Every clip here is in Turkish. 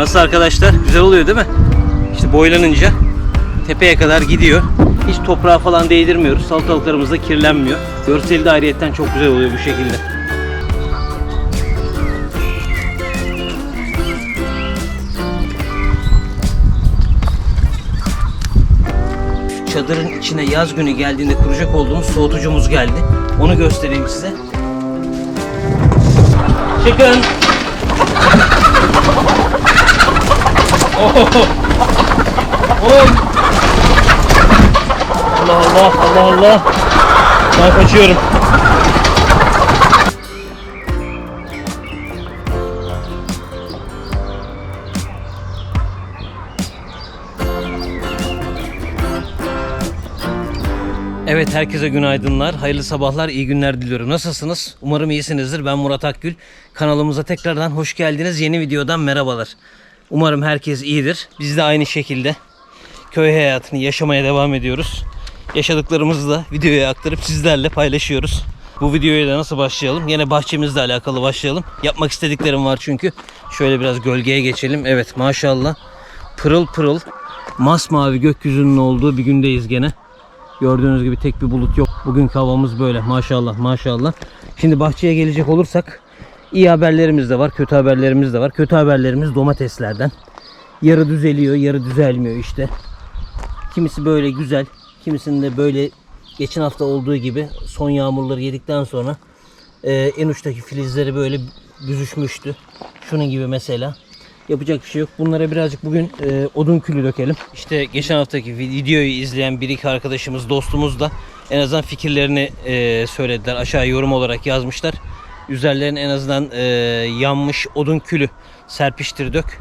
Nasıl arkadaşlar? Güzel oluyor değil mi? İşte boylanınca tepeye kadar gidiyor. Hiç toprağa falan değdirmiyoruz. Salatalıklarımız da kirlenmiyor. Görseli de ayrıyetten çok güzel oluyor bu şekilde. Çadırın içine yaz günü geldiğinde kuracak olduğumuz soğutucumuz geldi. Onu göstereyim size. Çıkın. Oğlum. Allah Allah Allah Allah. Ben kaçıyorum. Evet herkese günaydınlar, hayırlı sabahlar, iyi günler diliyorum. Nasılsınız? Umarım iyisinizdir. Ben Murat Akgül. Kanalımıza tekrardan hoş geldiniz. Yeni videodan merhabalar. Umarım herkes iyidir. Biz de aynı şekilde köy hayatını yaşamaya devam ediyoruz. Yaşadıklarımızı da videoya aktarıp sizlerle paylaşıyoruz. Bu videoya da nasıl başlayalım? Yine bahçemizle alakalı başlayalım. Yapmak istediklerim var çünkü. Şöyle biraz gölgeye geçelim. Evet maşallah pırıl pırıl masmavi gökyüzünün olduğu bir gündeyiz gene. Gördüğünüz gibi tek bir bulut yok. Bugünkü havamız böyle maşallah maşallah. Şimdi bahçeye gelecek olursak iyi haberlerimiz de var, kötü haberlerimiz de var. Kötü haberlerimiz domateslerden. Yarı düzeliyor, yarı düzelmiyor işte. Kimisi böyle güzel, kimisinin de böyle geçen hafta olduğu gibi son yağmurları yedikten sonra e, en uçtaki filizleri böyle büzüşmüştü. Şunun gibi mesela. Yapacak bir şey yok. Bunlara birazcık bugün e, odun külü dökelim. İşte geçen haftaki videoyu izleyen bir iki arkadaşımız, dostumuz da en azından fikirlerini e, söylediler. Aşağı yorum olarak yazmışlar. Üzerlerine en azından e, yanmış odun külü serpiştir dök.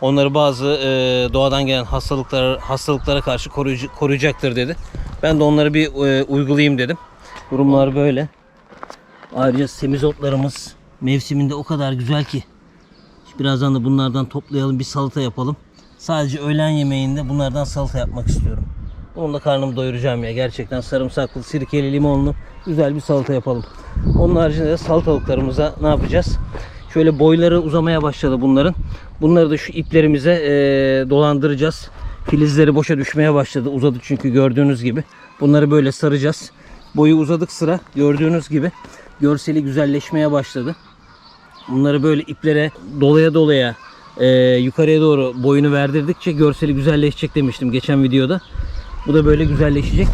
Onları bazı e, doğadan gelen hastalıklara hastalıklara karşı koruyucu, koruyacaktır dedi. Ben de onları bir e, uygulayayım dedim. Durumlar böyle. Ayrıca semizotlarımız mevsiminde o kadar güzel ki. Birazdan da bunlardan toplayalım bir salata yapalım. Sadece öğlen yemeğinde bunlardan salata yapmak istiyorum. Onunla karnımı doyuracağım ya. Gerçekten sarımsaklı, sirkeli, limonlu güzel bir salata yapalım. Onun haricinde de salatalıklarımıza ne yapacağız? Şöyle boyları uzamaya başladı bunların. Bunları da şu iplerimize eee, dolandıracağız. Filizleri boşa düşmeye başladı. Uzadı çünkü gördüğünüz gibi. Bunları böyle saracağız. Boyu uzadık sıra gördüğünüz gibi. Görseli güzelleşmeye başladı. Bunları böyle iplere dolaya dolaya e, yukarıya doğru boyunu verdirdikçe görseli güzelleşecek demiştim geçen videoda. Bu da böyle güzelleşecek.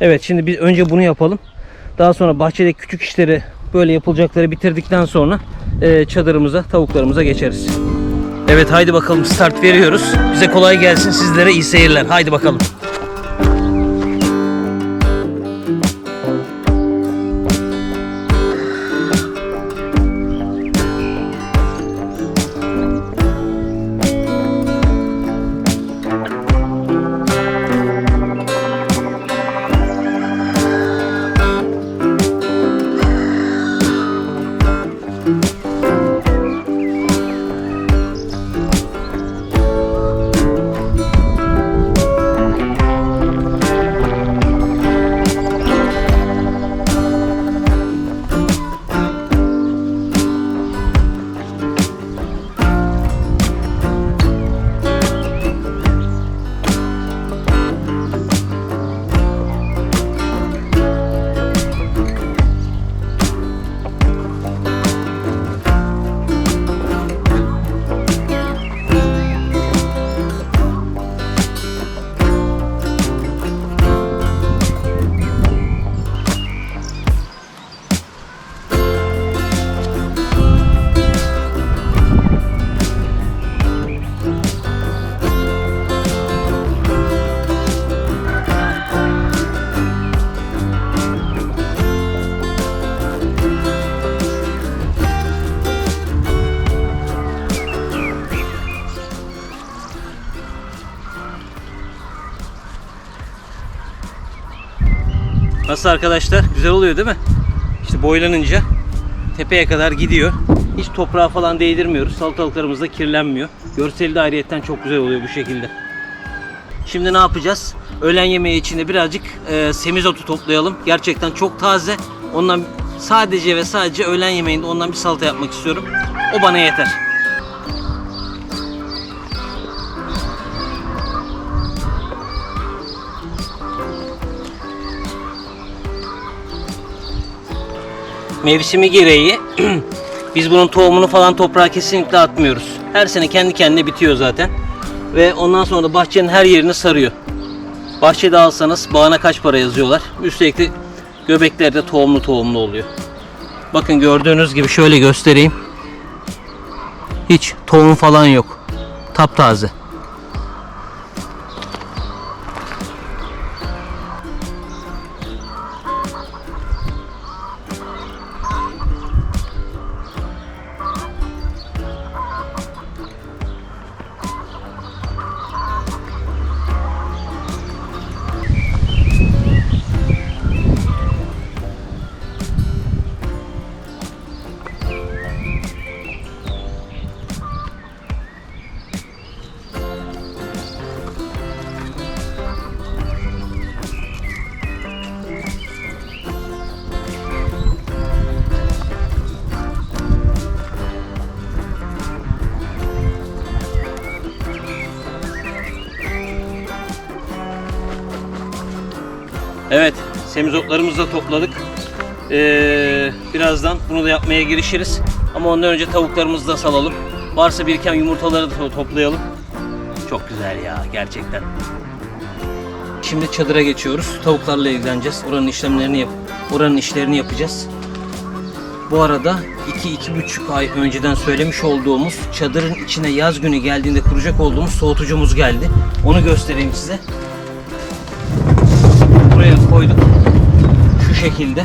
Evet şimdi biz önce bunu yapalım. Daha sonra bahçede küçük işleri böyle yapılacakları bitirdikten sonra e, çadırımıza tavuklarımıza geçeriz. Evet haydi bakalım start veriyoruz. Bize kolay gelsin sizlere iyi seyirler. Haydi bakalım. Nasıl arkadaşlar? Güzel oluyor değil mi? İşte boylanınca tepeye kadar gidiyor. Hiç toprağa falan değdirmiyoruz. Salatalıklarımız da kirlenmiyor. Görseli de ayrıyetten çok güzel oluyor bu şekilde. Şimdi ne yapacağız? Öğlen yemeği içinde birazcık e, semizotu toplayalım. Gerçekten çok taze. Ondan sadece ve sadece öğlen yemeğinde ondan bir salata yapmak istiyorum. O bana yeter. Mevsimi gereği biz bunun tohumunu falan toprağa kesinlikle atmıyoruz. Her sene kendi kendine bitiyor zaten. Ve ondan sonra da bahçenin her yerini sarıyor. Bahçede alsanız bağına kaç para yazıyorlar. Üstelik de göbekler de tohumlu tohumlu oluyor. Bakın gördüğünüz gibi şöyle göstereyim. Hiç tohum falan yok. Taptaze. Evet, semizotlarımızı da topladık. Ee, birazdan bunu da yapmaya girişiriz. Ama ondan önce tavuklarımızı da salalım. Varsa biriken yumurtaları da to- toplayalım. Çok güzel ya gerçekten. Şimdi çadıra geçiyoruz. Tavuklarla ilgileneceğiz. Oranın işlemlerini yap oranın işlerini yapacağız. Bu arada 2-2,5 ay önceden söylemiş olduğumuz çadırın içine yaz günü geldiğinde kuracak olduğumuz soğutucumuz geldi. Onu göstereyim size. Koyduk. Şu şekilde.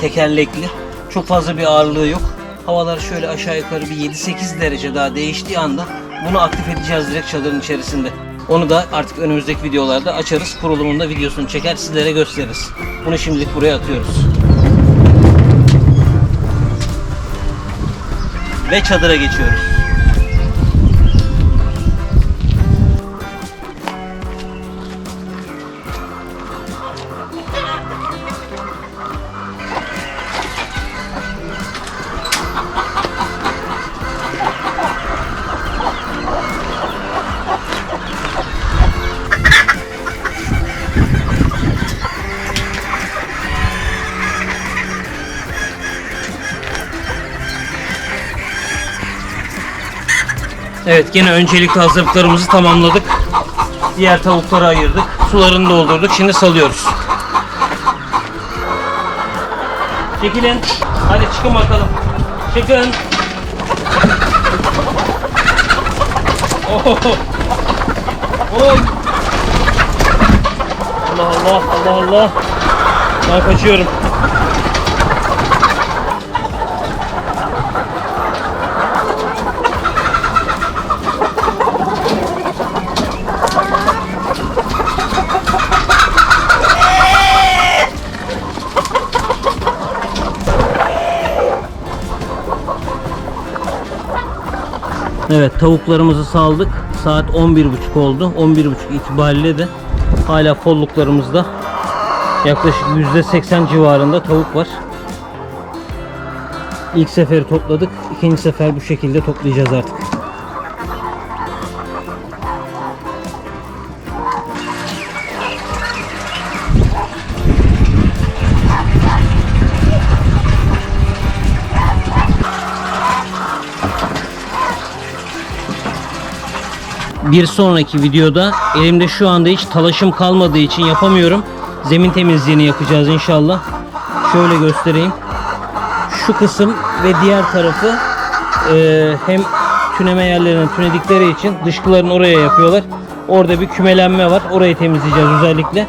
Tekerlekli. Çok fazla bir ağırlığı yok. Havalar şöyle aşağı yukarı bir 7-8 derece daha değiştiği anda bunu aktif edeceğiz direkt çadırın içerisinde. Onu da artık önümüzdeki videolarda açarız. Kurulumunda videosunu çeker sizlere gösteririz. Bunu şimdilik buraya atıyoruz. Ve çadıra geçiyoruz. Evet gene öncelikli hazırlıklarımızı tamamladık. Diğer tavukları ayırdık. Sularını doldurduk. Şimdi salıyoruz. Çekilin. Hadi çıkın bakalım. Çıkın. Oho. Oy. Allah Allah Allah Allah. Ben kaçıyorum. Evet tavuklarımızı saldık. Saat 11.30 oldu. 11.30 itibariyle de hala kolluklarımızda yaklaşık %80 civarında tavuk var. İlk seferi topladık. İkinci sefer bu şekilde toplayacağız artık. Bir sonraki videoda elimde şu anda hiç talaşım kalmadığı için yapamıyorum. Zemin temizliğini yapacağız inşallah. Şöyle göstereyim. Şu kısım ve diğer tarafı e, hem tüneme yerlerine tünedikleri için dışkılarını oraya yapıyorlar. Orada bir kümelenme var. Orayı temizleyeceğiz özellikle.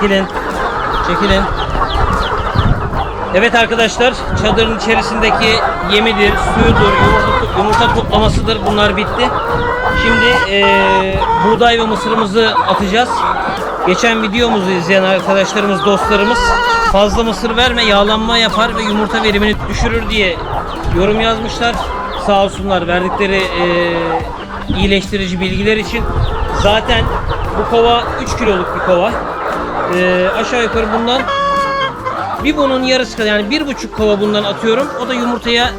Çekilin. Çekilin. Evet arkadaşlar çadırın içerisindeki yemidir, suyudur, yumurta, yumurta toplamasıdır bunlar bitti. Şimdi eee, buğday ve mısırımızı atacağız. Geçen videomuzu izleyen arkadaşlarımız, dostlarımız fazla mısır verme yağlanma yapar ve yumurta verimini düşürür diye yorum yazmışlar. Sağ olsunlar verdikleri eee, iyileştirici bilgiler için. Zaten bu kova 3 kiloluk bir kova. Eee, aşağı yukarı bundan bir bunun yarısı kadar yani bir buçuk kova bundan atıyorum. O da yumurtaya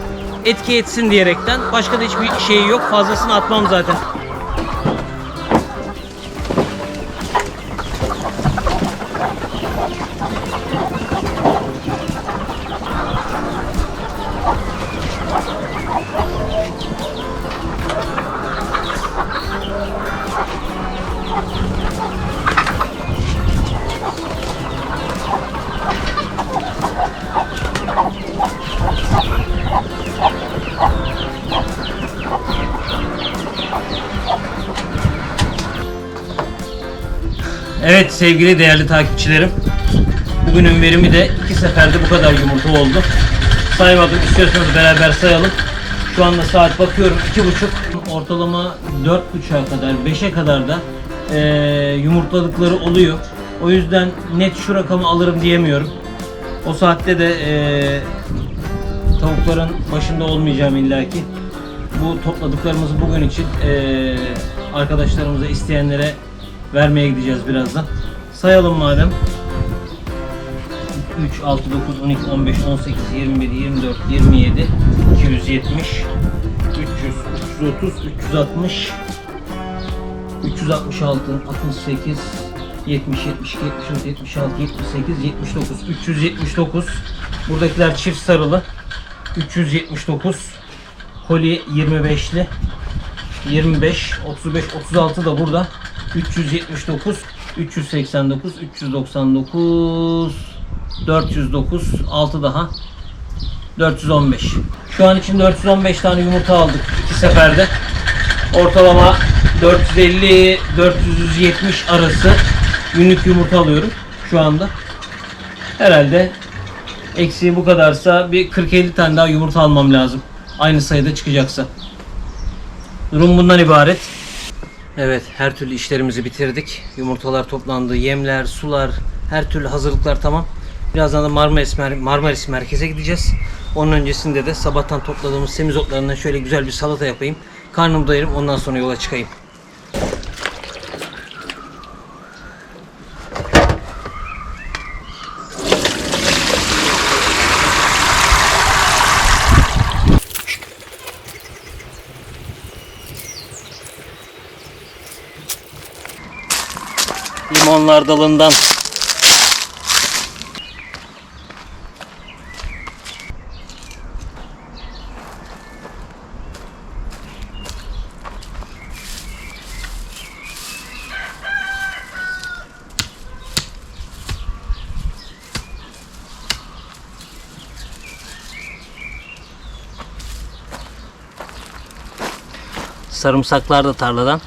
etki etsin diyerekten. Başka da hiçbir şey yok. Fazlasını atmam zaten. Evet sevgili değerli takipçilerim. Bugünün verimi de iki seferde bu kadar yumurta oldu. Saymadım istiyorsanız beraber sayalım. Şu anda saat bakıyorum iki buçuk. Ortalama dört buçuğa kadar, beşe kadar da eee, yumurtladıkları oluyor. O yüzden net şu rakamı alırım diyemiyorum. O saatte de eee, tavukların başında olmayacağım illaki. Bu topladıklarımızı bugün için eee, arkadaşlarımıza, isteyenlere vermeye gideceğiz birazdan. Sayalım madem. 3, 6, 9, 12, 15, 18, 21, 24, 27, 270, 300, 330, 360, 366, 68, 70, 72, 73, 76, 78, 79, 379. Buradakiler çift sarılı. 379. Koli 25'li. 25, 35, 36 da burada. 379, 389, 399, 409, 6 daha. 415. Şu an için 415 tane yumurta aldık iki seferde. Ortalama 450 470 arası günlük yumurta alıyorum şu anda. Herhalde eksiği bu kadarsa bir 40-50 tane daha yumurta almam lazım. Aynı sayıda çıkacaksa. Durum bundan ibaret. Evet, her türlü işlerimizi bitirdik. Yumurtalar toplandı, yemler, sular, her türlü hazırlıklar tamam. Birazdan da Marmaris, Marmaris merkeze gideceğiz. Onun öncesinde de sabahtan topladığımız semizotlarından şöyle güzel bir salata yapayım. Karnımı doyurayım, ondan sonra yola çıkayım. Limonlar dalından. Sarımsaklar da tarladan.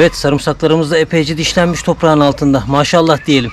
Evet sarımsaklarımız da epeyce dişlenmiş toprağın altında. Maşallah diyelim.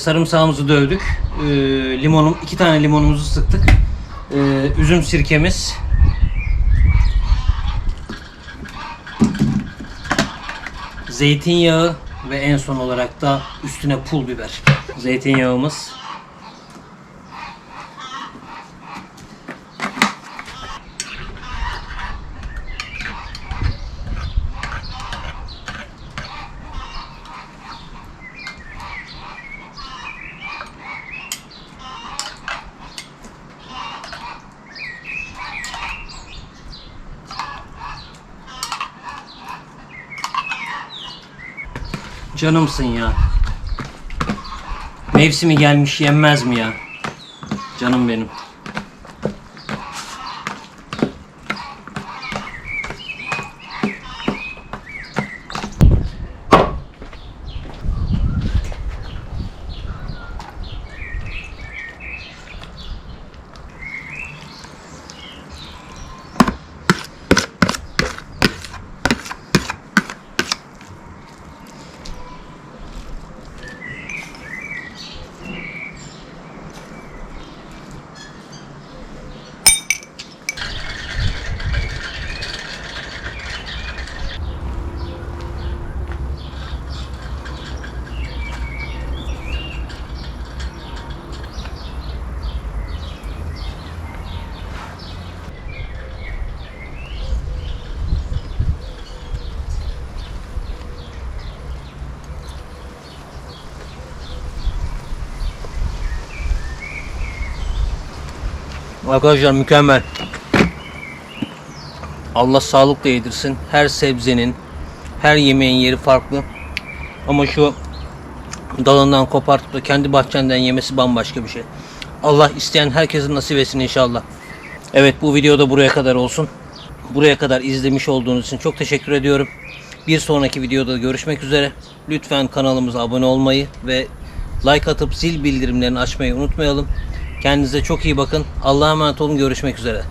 Sarımsağımızı dövdük. Ee, limonum, iki tane limonumuzu sıktık. Ee, üzüm sirkemiz. Zeytinyağı ve en son olarak da üstüne pul biber. Zeytinyağımız, Canımsın ya. Mevsimi gelmiş yenmez mi ya? Canım benim. Arkadaşlar mükemmel. Allah sağlıkla yedirsin. Her sebzenin, her yemeğin yeri farklı. Ama şu dalından kopartıp da kendi bahçenden yemesi bambaşka bir şey. Allah isteyen herkese nasip etsin inşallah. Evet bu video da buraya kadar olsun. Buraya kadar izlemiş olduğunuz için çok teşekkür ediyorum. Bir sonraki videoda görüşmek üzere. Lütfen kanalımıza abone olmayı ve like atıp zil bildirimlerini açmayı unutmayalım. Kendinize çok iyi bakın. Allah'a emanet olun. Görüşmek üzere.